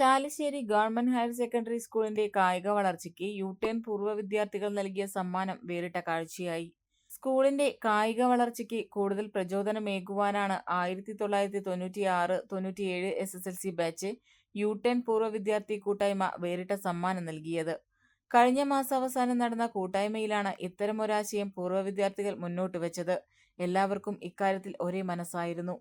Chalissery government higher secondary സ്കൂളിന്റെ കായിക വളർച്ചയ്ക്ക് യു ടേൺ പൂർവ വിദ്യാർത്ഥികൾ നൽകിയ സമ്മാനം വേറിട്ട കാഴ്ചയായി. സ്കൂളിന്റെ കായിക വളർച്ചയ്ക്ക് കൂടുതൽ പ്രചോദനമേകുവാനാണ് ആയിരത്തി തൊള്ളായിരത്തി തൊണ്ണൂറ്റി ആറ് തൊണ്ണൂറ്റിയേഴ് S S L C batch U turn പൂർവ വിദ്യാർത്ഥി കൂട്ടായ്മ വേറിട്ട സമ്മാനം നൽകിയത്. കഴിഞ്ഞ മാസാവസാനം നടന്ന കൂട്ടായ്മയിലാണ് ഇത്തരമൊരാശയം പൂർവ വിദ്യാർത്ഥികൾ മുന്നോട്ട് വെച്ചത്. എല്ലാവർക്കും ഇക്കാര്യത്തിൽ ഒരേ മനസ്സായിരുന്നു.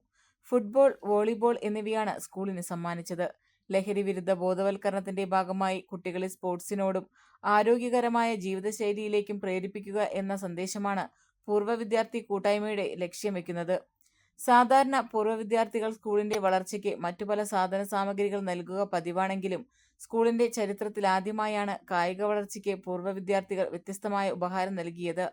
ഫുട്ബോൾ വോളിബോൾ എന്നിവയാണ് സ്കൂളിന് സമ്മാനിച്ചത്. ലഹരി വിരുദ്ധ ബോധവൽക്കരണത്തിന്റെ ഭാഗമായി കുട്ടികളെ സ്പോർട്സിനോടും ആരോഗ്യകരമായ ജീവിതശൈലിയിലേക്കും പ്രേരിപ്പിക്കുക എന്ന സന്ദേശമാണ് പൂർവ വിദ്യാർത്ഥി കൂട്ടായ്മയുടെ ലക്ഷ്യം വെക്കുന്നത്. സാധാരണ പൂർവ വിദ്യാർത്ഥികൾ സ്കൂളിന്റെ വളർച്ചയ്ക്ക് മറ്റു പല സാധന സാമഗ്രികൾ നൽകുക പതിവാണെങ്കിലും സ്കൂളിന്റെ ചരിത്രത്തിൽ ആദ്യമായാണ് കായിക വളർച്ചയ്ക്ക് പൂർവ വിദ്യാർത്ഥികൾ വ്യത്യസ്തമായ ഉപഹാരം നൽകിയത്.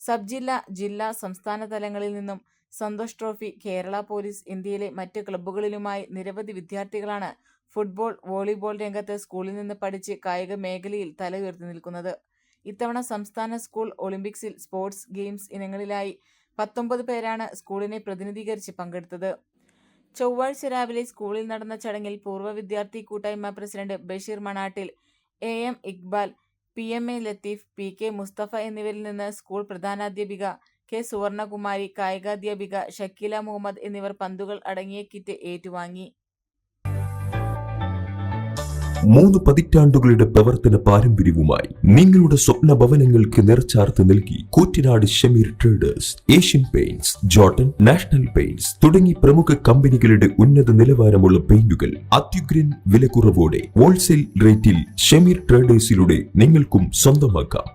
സബ് ജില്ല ജില്ലാ സംസ്ഥാന തലങ്ങളിൽ നിന്നും സന്തോഷ് ട്രോഫി കേരള പോലീസ് ഇന്ത്യയിലെ മറ്റ് ക്ലബ്ബുകളിലുമായി നിരവധി വിദ്യാർത്ഥികളാണ് ഫുട്ബോൾ വോളിബോൾ രംഗത്ത് സ്കൂളിൽ നിന്ന് പഠിച്ച് കായിക മേഖലയിൽ തല ഉയർത്തി നിൽക്കുന്നത്. ഇത്തവണ സംസ്ഥാന സ്കൂൾ ഒളിമ്പിക്സിൽ സ്പോർട്സ് ഗെയിംസ് ഇനങ്ങളിലായി പത്തൊമ്പത് പേരാണ് സ്കൂളിനെ പ്രതിനിധീകരിച്ച് പങ്കെടുത്തത്. ചൊവ്വാഴ്ച രാവിലെ സ്കൂളിൽ നടന്ന ചടങ്ങിൽ പൂർവ വിദ്യാർത്ഥി കൂട്ടായ്മ president Basheer Manattil A M Iqbal P M A Latheef P K Mustafa എന്നിവരിൽ നിന്ന് സ്കൂൾ പ്രധാനാധ്യാപിക കെ. സുവർണകുമാരി കായികാധ്യാപിക ഷക്കീല മുഹമ്മദ് എന്നിവർ പന്തുകൾ അടങ്ങിയ കിറ്റ് ഏറ്റുവാങ്ങി. മൂന്ന് പതിറ്റാണ്ടുകളുടെ പ്രവർത്തന പാരമ്പര്യവുമായി നിങ്ങളുടെ സ്വപ്ന ഭവനങ്ങൾക്ക് നിറച്ചാർത്ത് നൽകി Koottanad Shameer traders Asian paints Jotun national paints തുടങ്ങി പ്രമുഖ കമ്പനികളുടെ ഉന്നത നിലവാരമുള്ള പെയിന്റുകൾ അത്യുഗ്രൻ വിലക്കുറവോടെ ഹോൾസെയിൽ റേറ്റിൽ ഷമീർ ട്രേഡേഴ്സിലൂടെ നിങ്ങൾക്കും സ്വന്തമാക്കാം.